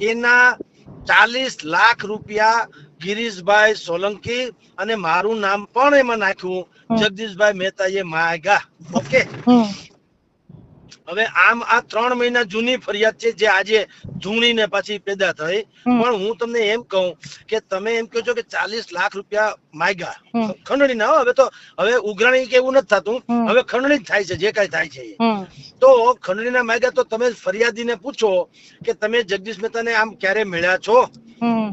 એના ચાલીસ લાખ રૂપિયા ગિરીશભાઈ સોલંકી અને મારું નામ પણ એમાં નાખ્યું. જગદીશભાઈ જગદીશભાઈ મહેતાએ માગા ઓકે? હવે આમ આ ત્રણ મહિના જૂની ફરિયાદ છે જે આજે ધૂણીને પાછી પેદા થઈ. પણ હું તમને એમ કહું કે તમે એમ કહો છો કે ચાલીસ લાખ રૂપિયા માગ્યા. ખંડણી ના હવે તો હવે ઉઘરાણી કે એવું નથી થતું. હવે ખંડણી જ થાય છે જે કઈ થાય છે તો ખંડણીના માગ્યા તો તમે ફરિયાદીને પૂછો કે તમે જગદીશ મહેતાને આમ ક્યારે મળ્યા છો?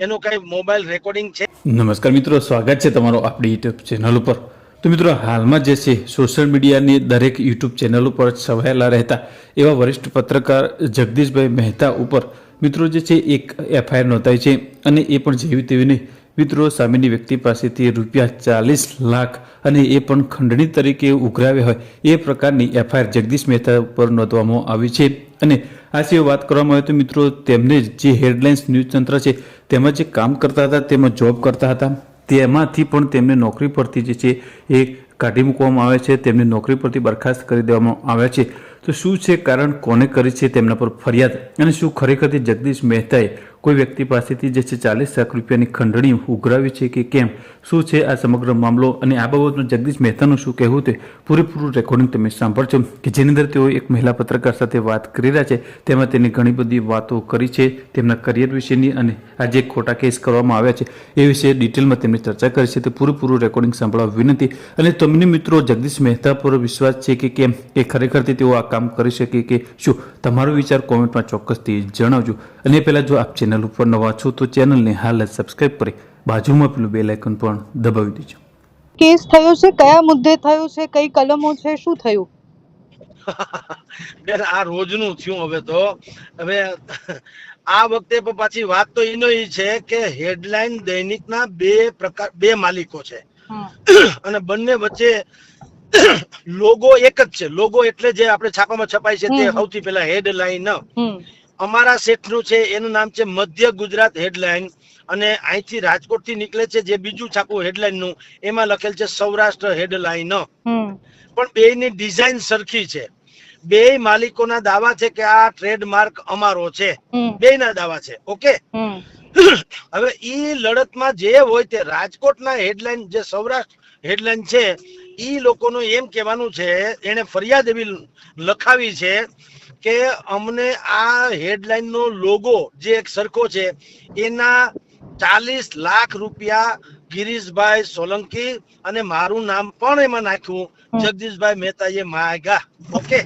એનું કઈ મોબાઈલ રેકોર્ડિંગ છે? નમસ્કાર મિત્રો સ્વાગત છે તમારો આપણી યુટ્યુબ ચેનલ ઉપર. તો મિત્રો, હાલમાં જે છે સોશિયલ મીડિયાની દરેક યુટ્યુબ ચેનલ ઉપર છવાયેલા રહેતા એવા વરિષ્ઠ પત્રકાર જગદીશભાઈ મહેતા ઉપર મિત્રો જે છે, એક એફઆઈઆર નોંધાઈ છે અને એ પણ જેવી તેવી નહીં મિત્રો સામેની વ્યક્તિ પાસેથી રૂપિયા ચાલીસ લાખ અને એ પણ ખંડણી તરીકે ઉઘરાવ્યા હોય એ પ્રકારની એફઆઈઆર જગદીશ મહેતા ઉપર નોંધવામાં આવી છે અને આ સિવાય વાત કરવામાં આવે તો મિત્રો, તેમને જે હેડલાઇન્સ ન્યૂઝ તંત્ર છે, તેમાં જે કામ કરતા હતા, તેમાં જોબ કરતા હતા. તેમાંથી પણ તેમને નોકરી પરથી જે છે એ કાઢી મૂકવામાં આવે છે, તેમની નોકરી પરથી બરખાસ્ત કરી દેવામાં આવ્યા છે. તો શું છે કારણ કોને કરી છે તેમના પર ફરિયાદ? અને શું ખરેખરથી જગદીશ મહેતાએ કોઈ વ્યક્તિ પાસેથી જે છે ચાલીસ લાખ રૂપિયાની ખંડણી ઉઘરાવી છે કે કેમ? શું છે આ સમગ્ર મામલો? અને આ બાબતનું જગદીશ મહેતાનું શું કહેવું તે પૂરેપૂરું રેકોર્ડિંગ તમે સાંભળશો કે જેની અંદર તેઓ એક મહિલા પત્રકાર સાથે વાત કરી રહ્યા છે. તેમાં તેની ઘણી બધી વાતો કરી છે, તેમના કરિયર વિશેની અને આ જે ખોટા કેસ કરવામાં આવ્યા છે. એ વિશે ડિટેલમાં તેમની ચર્ચા કરી છે. તે પૂરેપૂરું રેકોર્ડિંગ સાંભળવા વિનંતી. અને તમને મિત્રો જગદીશ મહેતા પર વિશ્વાસ છે કે કેમ? એ ખરેખરથી તેઓ આ કામ કરી શકે કે શું? તમારો વિચાર કોમેન્ટમાં ચોક્કસથી જણાવજો. અને પહેલાં જો આપ ચેનલ ઉપર નવા છો તો ચેનલને હાલ જ સબસ્ક્રાઇબ કરી બાજુમાં પેલું બેલ આઇકન પણ દબાવી દેજો. કેસ થયો છે? કયા મુદ્દે થયો છે? કઈ કલમો છે? શું થયું? બેન આ રોજનું થયું હવે તો. હવે આ વખતે પાછી વાત તો એનો એ છે કે હેડલાઇન દૈનિકના બે પ્રકાર બે માલિકો છે. અને બંને વચ્ચે લોગો એક જ છે. લોગો એટલે જે આપણે છાપામાં છપાય છે તે સૌથી પહેલા હેડલાઇન અમારા શેઠનું છે એનું નામ છે મધ્ય ગુજરાત હેડલાઇન અને અહીંથી રાજકોટથી નીકળે છે જે બીજું છાપું હેડલાઇનનું એમાં લખેલ છે સૌરાષ્ટ્ર હેડલાઇન. પણ બેયની ડિઝાઇન સરખી છે. બેય માલિકોના દાવા છે કે આ ટ્રેડમાર્ક અમારો છે. બેયના દાવા છે ઓકે? હવે ઈ લડતમાં જે હોય તે રાજકોટના હેડલાઇન જે સૌરાષ્ટ્ર હેડલાઇન છે ઈ લોકોનું એમ કહેવાનું છે એને ફરિયાદ એવી લખાવી છે કે અમને આ હેડલાઇન નો લોગો જે એક સરખો છે એના ચાલીસ લાખ રૂપિયા ગિરીશભાઈ સોલંકી અને મારું નામ પણ એમાં નાખ્યું. જગદીશભાઈ મહેતાએ માગા ઓકે?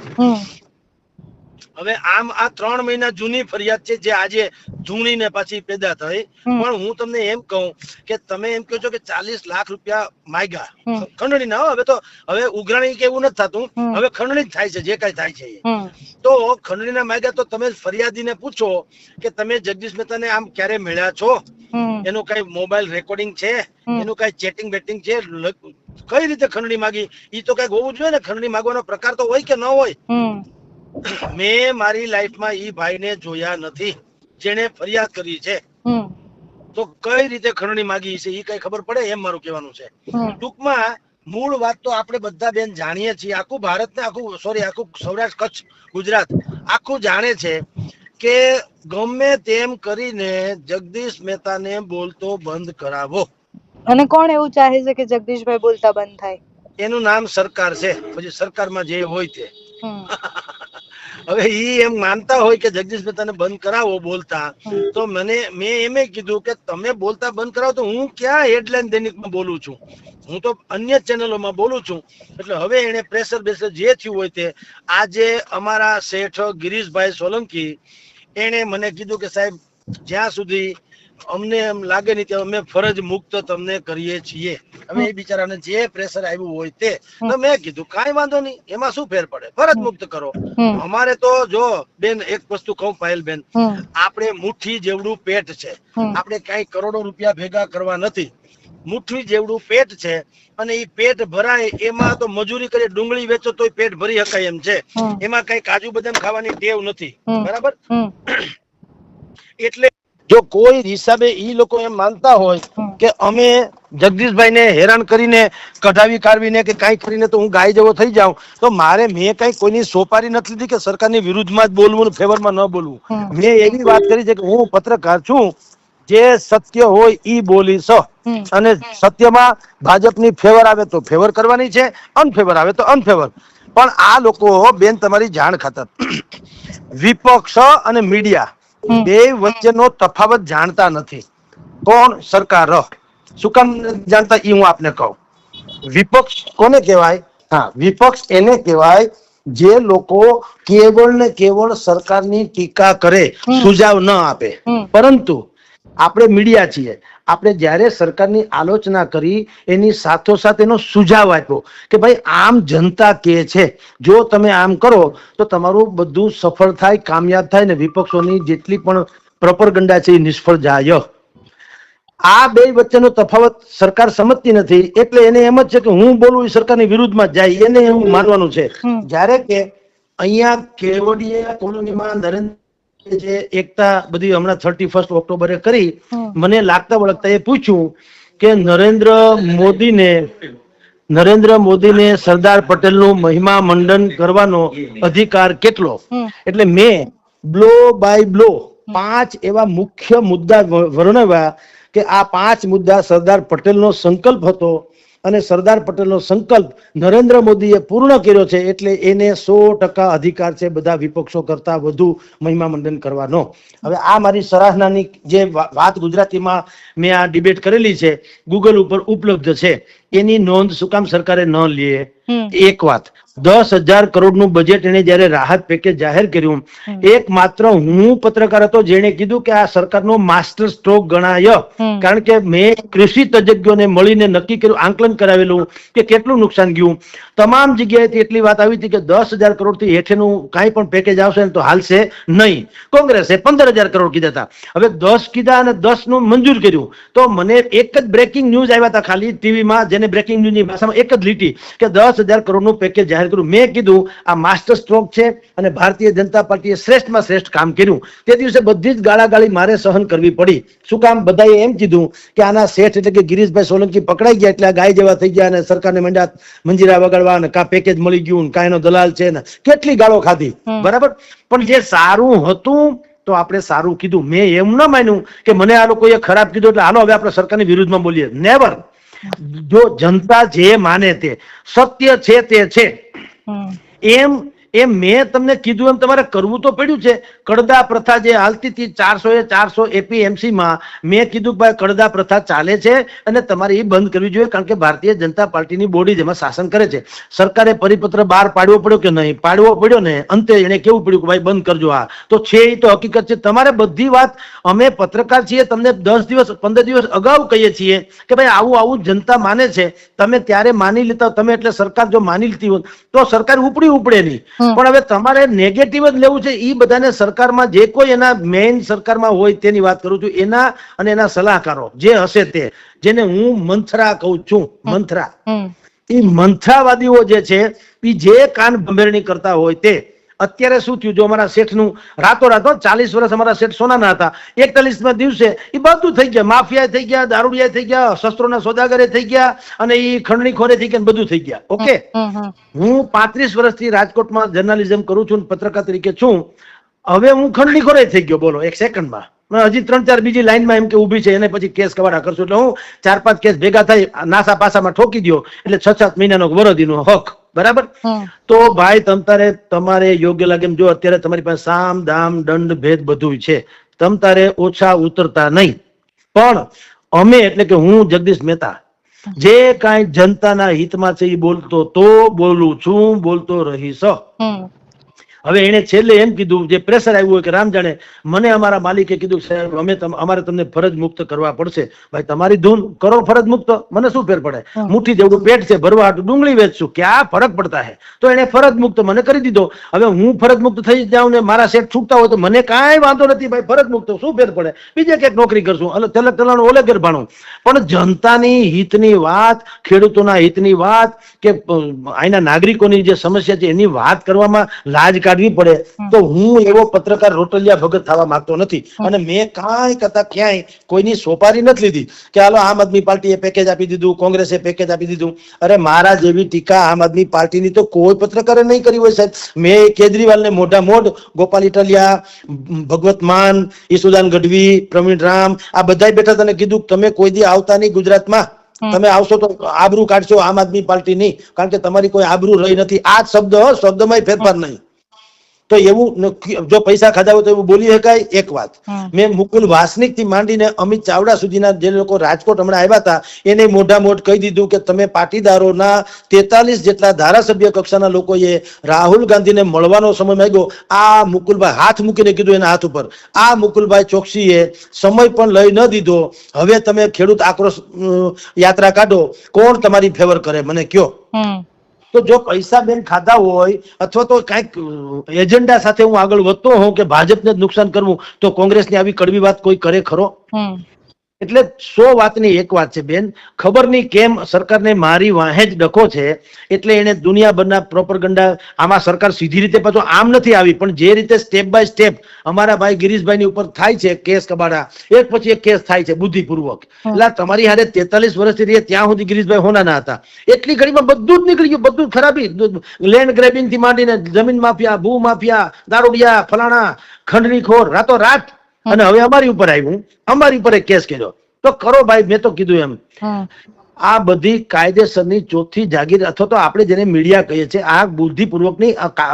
હવે આમ આ ત્રણ મહિના જૂની ફરિયાદ છે જે આજે ધૂણીને પાછી પેદા થઈ. પણ હું તમને એમ કહું કે તમે એમ કહો છો કે ચાલીસ લાખ રૂપિયા માગ્યા. ખંડણી ના હવે તો હવે ઉઘરાણી કે એવું નથી થતું. હવે ખંડણી જ થાય છે જે કઈ થાય છે તો ખંડણીના માગ્યા તો તમે ફરિયાદીને પૂછો કે તમે જગદીશ મહેતાને આમ ક્યારે મળ્યા છો? એનું કઈ મોબાઈલ રેકોર્ડિંગ છે? એનું કઈ ચેટિંગ બેટિંગ છે? કઈ રીતે ખંડણી માગી? એ તો કંઈક હોવું જોઈએ ને ખંડણી માગવાનો પ્રકાર તો હોય કે ન હોય? મેં મારી લાઈફમાં ઈ ભાઈને જોયા નથી જેણે ફરિયાદ કરી છે. તો કઈ રીતે ખરણી માગી છે એ કઈ ખબર પડે? એમ મારું કહેવાનું છે. ટૂંકમાં મૂળ વાત તો આપણે બધા બેન જાણીએ છીએ. આખું ભારત ને આખું સોરી આખું સૌરાષ્ટ્ર કચ્છ ગુજરાત આખું જાણે છે કે ગમે તેમ કરીને જગદીશ મહેતાને બોલતો બંધ કરાવો. અને કોણ એવું ચાહે છે કે જગદીશભાઈ બોલતા બંધ થાય? એનું નામ સરકાર છે. પછી સરકારમાં જે હોય તે. હવે ઈ એમ માનતા હોય કે જગદીશ મહેતાને બંધ કરાવો બોલતા તો મને મેં એમ કીધું કે તમે બોલતા બંધ કરાવો તો હું ક્યાં હેડલાઇન દૈનિકમાં બોલું છું? હું તો અન્ય ચેનલોમાં બોલું છું. એટલે હવે એને પ્રેશર બેસર જે થયું હોય તે આજે અમારા શેઠ ગિરીશભાઈ સોલંકી એણે મને કીધું કે સાહેબ જ્યાં સુધી અમને એમ લાગે નહીં અમે ફરજ મુક્ત તમને કરીએ છીએ. અમે એ બિચારાને જે પ્રેશર આવ્યું હોય તે. તો મેં કીધું કાંઈ વાંધો નહીં એમાં શું ફેર પડે? ફરજ મુક્ત કરો. અમારે તો જો બેન એક વસ્તુ કહું પાયલ બેન. આપણે મુઠ્ઠી જેવડું પેટ છે. આપણે કાંઈ કરોડો રૂપિયા ભેગા કરવા નથી. મુઠ્ઠી જેવડું પેટ છે અને એ પેટ ભરાય એમાં તો મજૂરી કરી ડુંગળી વેચો તોય પેટ ભરી શકાય એમ છે. એમાં કઈ કાજુ બદામ ખાવાની ટેવ નથી. બરાબર? એટલે જો કોઈ હિસાબે એ લોકો એમ માનતા હોય કે અમે જગદીશભાઈને હેરાન કરીને કઢાવી કાઢવીને કે કાંઈ કરીને તો હું ગાય જેવો થઈ જાઉં તો મારે મેં કઈ કોઈની સોપારી નથી લીધી કે સરકારની વિરુદ્ધમાં જ બોલવું ફેવરમાં ન બોલવું. મેં એવી વાત કરી છે કે હું પત્રકાર છું જે સત્ય હોય ઈ બોલીશ હમ. અને સત્યમાં ભાજપની ફેવર આવે તો ફેવર કરવાની છે અનફેવર આવે તો અનફેવર. પણ આ લોકો બેન તમારી જાણ ખાતર. વિપક્ષ અને મીડિયા. બે વચ્ચેનો તફાવત જાણતા નથી. કોણ સરકાર શું કામ જાણતા? એ હું આપને કહું. વિપક્ષ કોને કહેવાય? હા વિપક્ષ એને કહેવાય જે લોકો કેવળ ને કેવળ સરકારની ટીકા કરે. સુઝાવ ન આપે. પરંતુ આપણે મીડિયા છીએ. આપણે જ્યારે સરકારની આલોચના કરી એની સાથોસાથ એનો સુઝાવ આપ્યો કે ભાઈ આમ જનતા કે છે જો તમે આમ કરો તો તમારું બધું સફળ થાય કામયાબ થાય ને વિપક્ષોની જેટલી પણ પ્રપરગંડા છે એ નિષ્ફળ જાય આ બે વચ્ચેનો તફાવત સરકાર સમજતી નથી એટલે એને એમ જ છે કે હું બોલું એ સરકારની વિરુદ્ધમાં જાય એને હું માનવાનું છે. જ્યારે કે અહીંયા કેવડિયા કોલોનીમાં નરેન્દ્ર જે એકતા બધી હમણાં થર્ટી ફર્સ્ટ ઓક્ટોબરે કરી મને લાગતા વળગતા એ પૂછ્યું કે નરેન્દ્ર મોદીને નરેન્દ્ર મોદીને સરદાર પટેલનું મહિમા મંડન કરવાનો અધિકાર કેટલો? એટલે મેં બ્લો બાય બ્લો પાંચ એવા મુખ્ય મુદ્દા વર્ણવ્યા કે આ પાંચ મુદ્દા સરદાર પટેલનો સંકલ્પ હતો અને સરદાર પટેલનો સંકલ્પ નરેન્દ્ર મોદીએ પૂર્ણ કર્યો છે એટલે એને સો ટકા અધિકાર છે બધા વિપક્ષો કરતા વધુ મહિમા મંડન કરવાનો. હવે આ મારી સરાહનાની જે વાત ગુજરાતીમાં મેં આ ડિબેટ કરેલી છે ગૂગલ ઉપર ઉપલબ્ધ છે. એની નોંધ શું કામ સરકારે ન લે એક વાત. દસ હજાર કરોડનું બજેટ એને જ્યારે રાહત પેકેજ જાહેર કર્યું એક માત્ર હું પત્રકાર હતો જેણે કીધું કે આ સરકારનો માસ્ટર સ્ટ્રોક ગણાય. કારણ કે મેં કૃષિ તજજ્ઞોને મળીને નક્કી કર્યું આંકલન કરાવેલું કે કેટલું નુકસાન ગયું. તમામ જગ્યાએથી એટલી વાત આવી હતી કે દસ હજાર કરોડથી હેઠેનું કાંઈ પણ પેકેજ આવશે ને તો હાલશે નહીં. કોંગ્રેસે પંદર હજાર કરોડ કીધા હતા. હવે દસ કીધા અને દસનું મંજૂર કર્યું. તો મને એક જ બ્રેકિંગ ન્યૂઝ આવ્યા હતા ખાલી ટીવીમાં જેને બ્રેકિંગ ન્યૂઝની ભાષામાં એક જ લીટી કે દસ હજાર કરોડનું પેકેજ જાહેર કર્યું મેં કીધું આ માસ્ટર સ્ટ્રોક છે અને ભારતીય જનતા પાર્ટીએ શ્રેષ્ઠમાં શ્રેષ્ઠ કામ કર્યું. તે દિવસે બધી જ ગાળાગાળી મારે સહન કરવી પડી. શું કામ? બધાએ એમ કીધું કે આના શેઠ એટલે કે ગિરીશભાઈ સોલંકી પકડાઈ ગયા એટલે આ ગાય જેવા થઈ ગયા અને સરકારને મંડ્યા મંજીરા વગાડવા અને કા પેકેજ મળી ગયું કા એનો દલાલ છે ને કેટલી ગાળો ખાધી. બરાબર? પણ જે સારું હતું તો આપણે સારું કીધું. મેં એમ ન માન્યું કે મને આ લોકોએ ખરાબ કીધું એટલે આનો હવે આપણે સરકારની વિરુદ્ધમાં બોલીએ. નેવર જો જનતા જે માને તે સત્ય છે તે છે. ఏం એમ મેં તમને કીધું એમ તમારે કરવું તો પડ્યું છે. કડદા પ્રથા જે હાલતી હતી ચારસો એ ચારસો એપીએમસીમાં મેં કીધું ભાઈ કડદા પ્રથા ચાલે છે અને તમારે એ બંધ કરવી જોઈએ કારણ કે ભારતીય જનતા પાર્ટીની બોડી જેમાં શાસન કરે છે. સરકારે પરિપત્ર બહાર પાડવો પડ્યો કે નહીં? પાડવો પડ્યો ને. અંતે એને કેવું પડ્યું કે ભાઈ બંધ કરજો આ. તો છે એ તો હકીકત છે. તમારે બધી વાત અમે પત્રકાર છીએ, તમને દસ દિવસ, પંદર દિવસ અગાઉ કહીએ છીએ કે ભાઈ આવું આવું જનતા માને છે. તમે ત્યારે માની લેતા, તમે એટલે સરકાર જો માની લીધી હોત, તો સરકાર ઉપડી ઉપડે નહીં. પણ હવે તમારે નેગેટિવ જ લેવું છે. એ બધાને સરકારમાં જે કોઈ એના મેઇન સરકારમાં હોય તેની વાત કરું છું. એના અને એના સલાહકારો જે હશે તે જેને હું મંથરા કહું છું મંથરા. એ મંથરાવાદીઓ જે છે એ જે કાન ભંભેરણી કરતા હોય તે અત્યારે શું થયું? જો અમારા શેઠનું રાતોરાત ચાલીસ વર્ષ અમારા શેઠ સોનાના હતા. એકતાલીસમાં દિવસે એ બધું થઈ ગયા. માફિયા થઈ ગયા દારૂડિયા થઈ ગયા શસ્ત્રોના સોદાગરે થઈ ગયા અને એ ખંડણીખોરે થઈ ગયા બધું થઈ ગયા. ઓકે. હું પાંત્રીસ વર્ષથી રાજકોટમાં જર્નાલિઝમ કરું છું પત્રકાર તરીકે છું. હવે હું ખંડણી ખોરે થઈ ગયો. બોલો એક સેકન્ડમાં. મેં હજી ત્રણ ચાર બીજી લાઈનમાં એમ કે ઊભી છે એને પછી કેસ કવાડા કરશું. એટલે હું ચાર પાંચ કેસ ભેગા થઈ નાસા પાસામાં ઠોકી દો એટલે છ સાત મહિનાનો વરદીનો હક. બરાબર? તો ભાઈ તમતારે તમારે યોગ્ય લાગે જો અત્યારે તમારી પાસે સામ દામ દંડ ભેદ બધું છે તમ તારે ઓછા ઉતરતા નહીં. પણ અમે એટલે કે હું જગદીશ મહેતા જે કાંઈ જનતાના હિતમાં છે એ બોલતો તો બોલું છું બોલતો રહીશ. હવે એણે છેલ્લે એમ કીધું જે પ્રેશર આવ્યું હોય કે રામ જાણે મને અમારા માલિકે કીધું સાહેબ અમે અમારે તમને ફરજ મુક્ત કરવા પડશે. ભાઈ તમારી ધૂન કરો ફરજ મુક્ત મને શું ફેર પડે? મુઠ્ઠી જેવડું પેટ છે ભરવા હાટું ડુંગળી વેચશું ક્યાં ફરક પડતા હે? તો એને ફરજ મુક્ત મને કરી દીધો. હવે હું ફરજ મુક્ત થઈ જાઉં ને મારા શેઠ છૂટતા હોય તો મને કાંઈ વાંધો નથી ભાઈ ફરજ મુક્ત શું ફેર પડે? બીજે ક્યાંક નોકરી કરશું એટલે તલક તલાણું ઓલે ઘેર ભાણું. પણ જનતાની હિતની વાત ખેડૂતોના હિતની વાત કે અહીંના નાગરિકોની જે સમસ્યા છે એની વાત કરવામાં લાજ કાઢવી પડે તો હું એવો પત્રકાર રોટલિયા ભગત થવા માંગતો નથી. અને મેં કાંઈ કરતા ક્યાંય કોઈની સોપારી નથી લીધી કે હાલો આમ આદમી પાર્ટીએ પેકેજ આપી દીધું કોંગ્રેસે પેકેજ આપી દીધું. અરે મારા જેવી ટીકા આમ આદમી પાર્ટીની તો કોઈ પત્રકારે નહીં કરી હોય સાહેબ. મેં કેજરીવાલને મોઢા મોઢ ગોપાલ ઇટાલિયા ભગવત માન ઈસુદાન ગઢવી પ્રવીણ રામ આ બધા બેઠા તને કીધું તમે કોઈ દી આવતા નહીં ગુજરાતમાં. તમે આવશો તો આબરૂ કાઢશો આમ આદમી પાર્ટી નહીં કારણ કે તમારી કોઈ આબરૂ રહી નથી. આ શબ્દ શબ્દમાં શબ્દમાંય ફેરફાર નહીં. તો એવું જો પૈસા ખાધા હોય તો એવું બોલી શકાય? એક વાત. મેં મુકુલ વાસનિકથી માંડીને અમિત ચાવડા સુધીના જે લોકો રાજકોટ હમણાં આવ્યા હતા એને મોઢા મોઢ કહી દીધું કે તમે પાટીદારોના તેતાલીસ જેટલા ધારાસભ્ય કક્ષાના લોકોએ રાહુલ ગાંધીને મળવાનો સમય માંગ્યો. આ મુકુલભાઈ હાથ મૂકીને કીધું એના હાથ ઉપર. આ મુકુલભાઈ ચોકસીએ સમય પણ લઈ ન દીધો. હવે તમે ખેડૂત આક્રોશ યાત્રા કાઢો. કોણ તમારી ફેવર કરે? મને કયો. તો જો પૈસા બેન ખાધા હોય, અથવા તો કાંઈક એજન્ડા સાથે હું આગળ વધતો હોઉં કે ભાજપને જ નુકસાન કરવું, તો કોંગ્રેસની આવી કડવી વાત કોઈ કરે ખરો? એટલે સો વાતની એક વાત છે બેન. ખબર નહીં કેમ સરકારને મારી વાહે જ ડખો છે એટલે એને દુનિયાભરના પ્રોપરગંડા આમાં સરકાર સીધી રીતે પાછો આમ નથી આવી પણ જે રીતે સ્ટેપ બાય સ્ટેપ અમારા ભાઈ ગિરીશભાઈની ઉપર થાય છે કેસ કબાડા એક પછી એક કેસ થાય છે બુદ્ધિપૂર્વક. એટલે તમારી હારે તેતાલીસ વર્ષથી રહીએ ત્યાં સુધી ગિરીશભાઈ હોનાના હતા. એટલી ઘડીમાં બધું જ નીકળી ગયું બધું ખરાબી. લેન્ડ ગ્રેબિંગથી માંડીને જમીન માફિયા ભૂ માફિયા દારૂડિયા ફલાણા ખંડણીખોર રાતો રાત અને હવે અમારી ઉપર આવ્યું. અમારી ઉપર કેસ કર્યો. તો કરો ભાઈ મેં તો કીધું એમ. આ બધી કાયદેસરની ચોથી જાગીર અથવા તો આપણે જેને મીડિયા કહીએ છીએ આ બુદ્ધિપૂર્વકની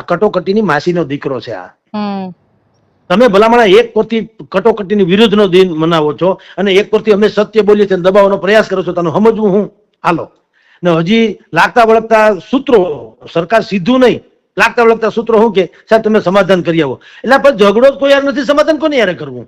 કટોકટીની માસીનો દીકરો છે આ. તમે ભલામણા એક પરથી કટોકટીની વિરુદ્ધનો દિન મનાવો છો અને એક પરથી અમે સત્ય બોલીએ છીએ દબાવવાનો પ્રયાસ કરો છો તને સમજવું હું? હાલો. ને હજી લાગતા વળગતા સૂત્રો સરકાર સીધું નહીં. લાગતા લાગતા સૂત્રો શું કે? સાહેબ તમે સમાધાન કરી આવો. એટલે પણ ઝઘડો કોઈ યાર નથી સમાધાન કોને યારે કરવું?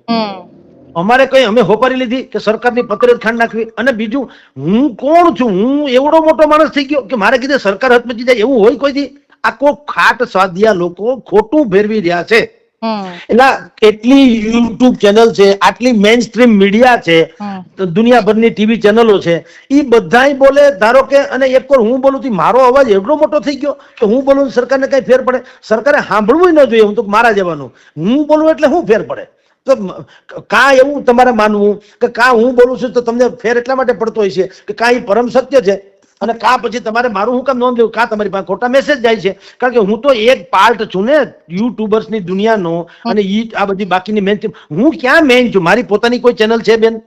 અમારે કઈ અમે હોપારી લીધી કે સરકારની પત્રે જ ખાંડ નાખવી? અને બીજું હું કોણ છું? હું એવડો મોટો માણસ થઈ ગયો કે મારે કીધે સરકાર હતમચી જાય એવું હોય કોઈ આ આખો ખાટ સ્વાધ્યા લોકો ખોટું ફેરવી રહ્યા છે. એટલે એટલી યુટ્યુબ ચેનલ છે આટલી મેઇન સ્ટ્રીમ મીડિયા છે દુનિયાભરની ટીવી ચેનલો છે એ બધા બોલે ધારો કે અને એક વાર હું બોલું મારો અવાજ એટલો મોટો થઈ ગયો કે હું બોલું સરકારને કઈ ફેર પડે. સરકારે સાંભળવું ન જોઈએ હું તો મારા જવાનું. હું બોલું એટલે શું ફેર પડે? તો કા એવું તમારે માનવું? કે કા હું બોલું છું તો તમને ફેર એટલા માટે પડતો હોય છે કે કા પરમ સત્ય છે? અને કા પછી તમારે મારું હું કામ નોંધ લેવું? કા તમારી પાસે ખોટા મેસેજ જાય છે? કારણ કે હું તો એક પાર્ટ છું ને યુટ્યુબર્સની દુનિયાનો અને ઈ આ બધી બાકીની મેન હું ક્યાં મેન છું? મારી પોતાની કોઈ ચેનલ છે બેન?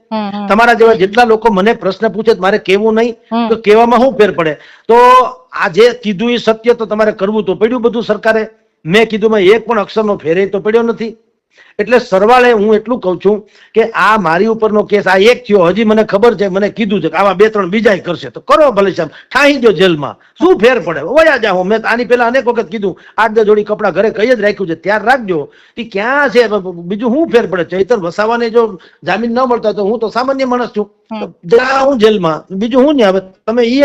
તમારા જેવા જેટલા લોકો મને પ્રશ્ન પૂછે મારે કેવું નહીં. તો કેવામાં શું ફેર પડે? તો આ જે કીધું એ સત્ય તો તમારે કરવું તો પડ્યું બધું સરકારે. મેં કીધું એક પણ અક્ષરનો ફેરે તો પડ્યો નથી. એટલે સરવાળે હું એટલું કહું છું કે આ મારી ઉપરનો કેસ આ એક થયો હજી મને ખબર છે મને કીધું છે કે આવા બે ત્રણ બીજા કરશે. તો કરો ભલે સાહેબ ઠાહી દો જેલમાં. શું ફેર પડે? વયા જાઓ. મેં આની પહેલા અનેક વખત કીધું આઠ દસ જોડી કપડા ઘરે કઈ જ રાખ્યું છે ત્યાર રાખજો. એ ક્યાં છે? બીજું શું ફેર પડે? ચૈતર વસાવાને જો જામીન ન મળતા તો હું તો સામાન્ય માણસ છું. હું જેલમાં. બીજું હું ને હવે તમે એ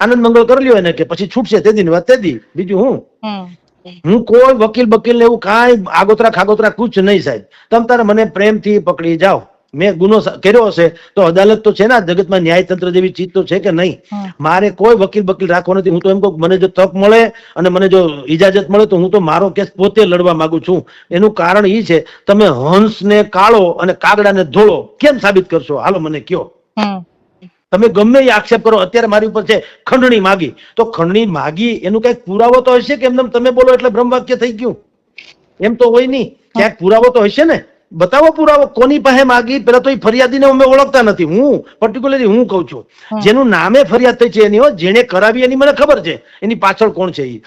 આનંદ મંગળ કરી લ્યો એને કે પછી છૂટશે તે દિન વાત તે દી. બીજું હું હું કોઈ વકીલ બકીલ ને એવું કાંઈ આગોતરા ખાગોતરા કુછ નહીં સાહેબ. તમ તારે મને પ્રેમથી પકડી જાઓ. મેં ગુનો કર્યો હશે તો અદાલત તો છે ને જગતમાં ન્યાયતંત્ર જેવી ચીજ તો છે કે નહીં? મારે કોઈ વકીલ બકીલ રાખવો નથી. હું તો એમ કહું મને જો તક મળે અને મને જો ઇજાજત મળે તો હું તો મારો કેસ પોતે લડવા માંગુ છું. એનું કારણ એ છે તમે હંસને કાળો અને કાગડાને ધોળો કેમ સાબિત કરશો? હાલો મને કયો તમે ગમે એ આક્ષેપ કરો અત્યારે મારી ઉપર છે ખંડણી માગી. તો ખંડણી માગી એનું કંઈક પુરાવો તો હશે કે એમને તમે બોલો એટલે બ્રહ્મવાક્ય થઈ ગયું? એમ તો હોય નહીં. ક્યાંક પુરાવો તો હશે ને? બતાવો પુરાવો કોની પાસે માગી? પેલા તો એ ફરિયાદીને અમે ઓળખતા નથી. હું પર્ટિક્યુલરલી હું કહું છું. જેનું નામે ફરિયાદ થઈ છે એની હો, જેણે કરાવી એની મને ખબર છે. એની પાછળ કોણ છે એ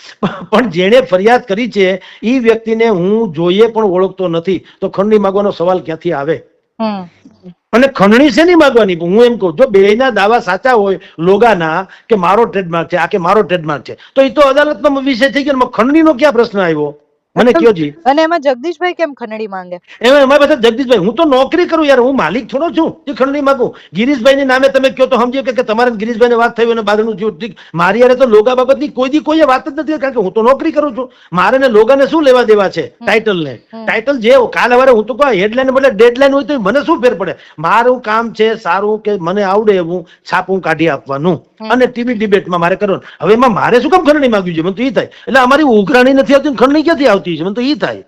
પણ જેણે ફરિયાદ કરી છે એ વ્યક્તિને હું જોઈએ પણ ઓળખતો નથી. તો ખંડણી માગવાનો સવાલ ક્યાંથી આવે? અને ખંડણી છે નહીં માગવાની? હું એમ કહું, જો બેયના દાવા સાચા હોય, લોગાના, કે મારો ટ્રેડમાર્ક છે, આ કે મારો ટ્રેડમાર્ક છે, તો એ તો અદાલતનો વિષય થઈ ગયો ખંડણીનો ક્યાં પ્રશ્ન આવ્યો? મને કયો જી? અને એમાં જગદીશભાઈ કેમ ખંડણી માંગે? એમાં એમાં પાસે જગદીશભાઈ હું તો નોકરી કરું યાર હું માલિક થોડો છું જે ખંડણી માંગુ. ગિરીશભાઈ નામે તમે કયો તો સમજીએ કે તમારે ગિરીશભાઈ ને વાત થઈ અને બાદનું થયું મારી યારે તો લોગા બાબતની કોઈ દી કોઈ વાત જ નથી કારણ કે હું તો નોકરી કરું છું. મારે ને લોગાને શું લેવા દેવા છે ટાઇટલ ને ટાઇટલ જે કાલ હવારે હું તો કહું હેડલાઇન બદલે ડેડલાઇન હોય તો મને શું ફેર પડે? મારું કામ છે સારું કે મને આવડે એવું છાપું કાઢી આપવાનું. અને ટીવી ડિબેટમાં મારે કરવાનું. હવે એમાં મારે શું કામ ખંડણી માંગ્યું છે મને તો એ થાય. એટલે અમારી ઉઘરાણી નથી આવતી ખંડણી ક્યાંથી આવતી? થયું છે મને તો એ થાય.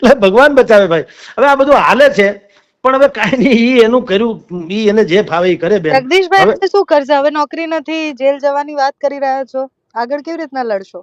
એટલે ભગવાન બચાવે ભાઈ. હવે આ બધું હાલે છે પણ હવે કાંઈ નહીં ઈ એનું કર્યું ઈ એને જે ફાવે ઈ કરે બેન. જગદીશભાઈ શું કરશે? હવે નોકરી નથી જેલ જવાની વાત કરી રહ્યા છો. આગળ કેવી રીતના લડશો?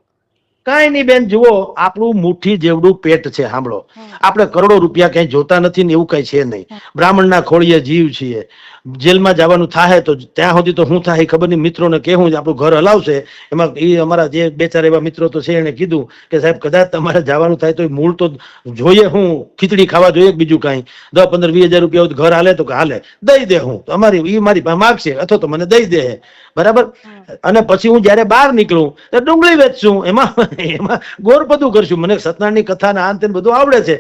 કઈ નહીં બેન જુઓ આપણું મુઠ્ઠી જેવડું પેટ છે સાંભળો. આપણે કરોડો રૂપિયા ક્યાંય જોતા નથી ને એવું કઈ છે નહીં. બ્રાહ્મણના ખોળીએ જીવ છીએ. જેલમાં જવાનું થાય તો ત્યાં સુધી તો હું થાય ખબર નહીં મિત્રોને કહેવું છે આપણું ઘર હલાવશે. એમાં એ અમારા જે બે ચાર એવા મિત્રો તો છે એને કીધું કે સાહેબ કદાચ તમારે જવાનું થાય તો મૂળ તો જોઈએ હું ખીચડી ખાવા જોઈએ બીજું કાંઈ? દસ પંદર વીસ હજાર રૂપિયા હોય ઘર હાલે તો કે હાલે. દઈ દે હું. તો અમારી એ મારી માગશે અથવા તો મને દઈ દે. બરાબર? અને પછી હું જ્યારે બહાર નીકળું તો ડુંગળી વેચશું. એમાં એમાં ગોર બધું કરશું. મને સત્યનારાયણની કથા ને આન તેન બધું આવડે છે.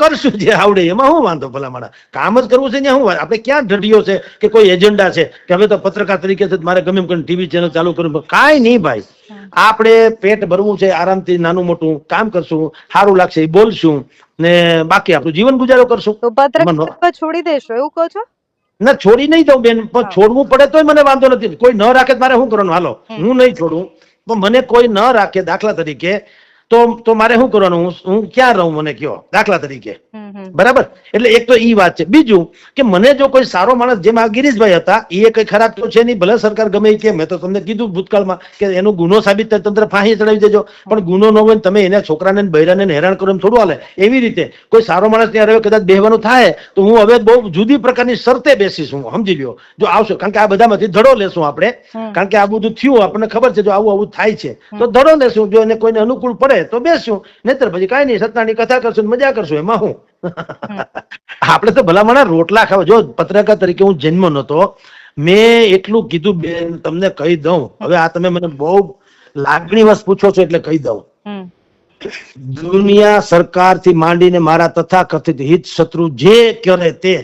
કરશું જે આવડે. એમાં શું વાંધો ભલા મારા કામ જ કરવું છે ને હું? આપણે ક્યાં ઢઢીઓ છે? કે કોઈ એજન્ડા છે કે હવે તો પત્રકાર તરીકે મારે ગમે એમ કરીને ટીવી ચેનલ ચાલુ કરવું કાંઈ નહીં ભાઈ. આપણે પેટ ભરવું છે આરામથી નાનું મોટું કામ કરશું સારું લાગશે એ બોલશું ને બાકી આપણું જીવન ગુજારો કરશું. તો પત્રકાર છોડી દેશો એવું કહો છો? ના છોડી નહીં દઉં બેન પણ છોડવું પડે તોય મને વાંધો નથી. કોઈ ન રાખે મારે શું કરવાનું? હાલો હું નહીં છોડું. પણ મને કોઈ ન રાખે દાખલા તરીકે તો તો મારે શું કરવાનું? હું ક્યાં રહું મને કયો? દાખલા તરીકે. બરાબર? એટલે એક તો ઈ વાત છે. બીજું કે મને જો કોઈ સારો માણસ જેમ આ ગિરીશભાઈ હતા એ કઈ ખરાબ તો છે નહીં ભલે સરકાર ગમે એ કે મેં તો તમને કીધું ભૂતકાળમાં કે એનો ગુનો સાબિત થાય તંત્ર ફાંસી ચડાવી દેજો. પણ ગુનો ન હોય તમે એના છોકરાને ને બૈરાને ને હેરાન કરો એમ થોડું હાલે. એવી રીતે કોઈ સારો માણસ ત્યાં રહ્યો કદાચ બેહવાનું થાય તો હું હવે બહુ જુદી પ્રકારની શરતે બેસીશ હું સમજી લ્યો. જો આવશો કારણ કે આ બધામાંથી ધડો લેશું આપણે. કારણ કે આ બધું થયું આપણને ખબર છે જો આવું આવું થાય છે તો ધડો લેશું. જો એને કોઈને અનુકૂળ પડે તો બેસશું નહીતર પછી કાંઈ નહીં સત્તાની કથા કરશું મજા કરશું એમાં હું? આપણે તો ભલામણા રોટલા ખાવા જો પત્રકાર તરીકે હું જન્મ નતો મેં એટલું કીધું બેન તમને કહી દઉં. હવે આ તમે મને બહુ લાગણીવશ પૂછો છો એટલે કહી દઉં. દુનિયા સરકારથી માંડીને મારા તથાકથિત હિત શત્રુ જે કરે તે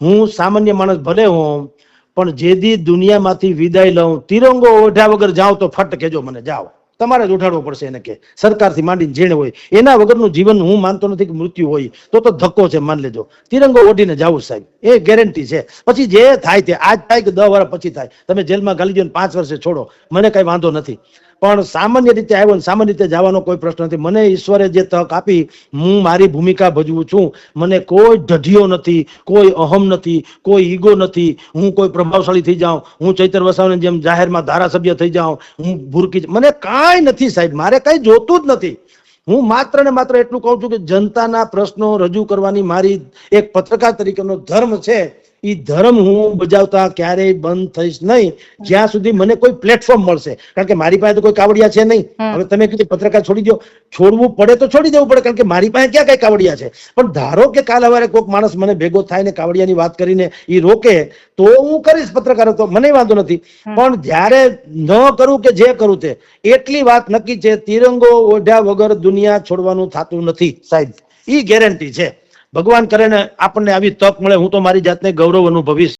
હું સામાન્ય માણસ ભલે હોઉં પણ જેદી દુનિયામાંથી વિદાય લઉં તિરંગો ઓઢ્યા વગર જાઉં તો ફટ કેજો મને જાઓ. તમારે જ ઉઠાડવો પડશે એને કે સરકારથી માંડીને જેણે હોય. એના વગરનું જીવન હું માનતો નથી કે મૃત્યુ હોય. તો તો ધક્કો છે, માન લેજો. તિરંગો ઓઢીને જાવું સાહેબ. એ ગેરંટી છે. પછી જે થાય તે આજ થાય કે દસ વર્ષ પછી થાય. તમે જેલમાં ગાલી દો પાંચ વર્ષે છોડો. મને કઈ વાંધો નથી. પણ સામાન્ય રીતે આવ્યો ને સામાન્ય રીતે જવાનો કોઈ પ્રશ્ન નથી. મને ઈશ્વરે જે તક આપી, હું મારી ભૂમિકા ભજવું છું. મને કોઈ ઢઢિયો નથી, કોઈ અહમ નથી, કોઈ ઈગો નથી. હું કોઈ પ્રભાવશાળી થઈ જાઉં. હું ચૈતર વસાવાની જેમ જાહેરમાં ધારાસભ્ય થઈ જાઉં. હું ભૂરકી મને કાંઈ નથી સાહેબ. મારે કાંઈ જોતું જ નથી. હું માત્ર ને માત્ર એટલું કહું છું કે જનતાના પ્રશ્નો રજૂ કરવાની મારી એક પત્રકાર તરીકેનો ધર્મ છે. એ ધર્મ હું બજાવતા ક્યારેય બંધ થઈશ નહીં. જ્યાં સુધી મને કોઈ પ્લેટફોર્મ મળશે. કારણ કે મારી પાસે તો કોઈ કાવડિયા છે નહીં. હવે તમે કીધું પત્રકાર છોડી દો. છોડવું પડે તો છોડી દેવું પડે કારણ કે મારી પાસે ક્યાં કઈ કાવડિયા છે? પણ ધારો કે કાલ સવારે કોઈક માણસ મને ભેગો થાય ને કાવડિયાની વાત કરીને એ રોકે તો હું કરીશ પત્રકાર તો મને વાંધો નથી. પણ જ્યારે ન કરું કે જે કરું તે એટલી વાત નક્કી છે તિરંગો ઓઢ્યા વગર દુનિયા છોડવાનું થતું નથી સાહેબ. ઈ ગેરંટી છે. ભગવાન કરે ને આપણને આવી તક મળે હું તો મારી જાતને ગૌરવ અનુભવીશ.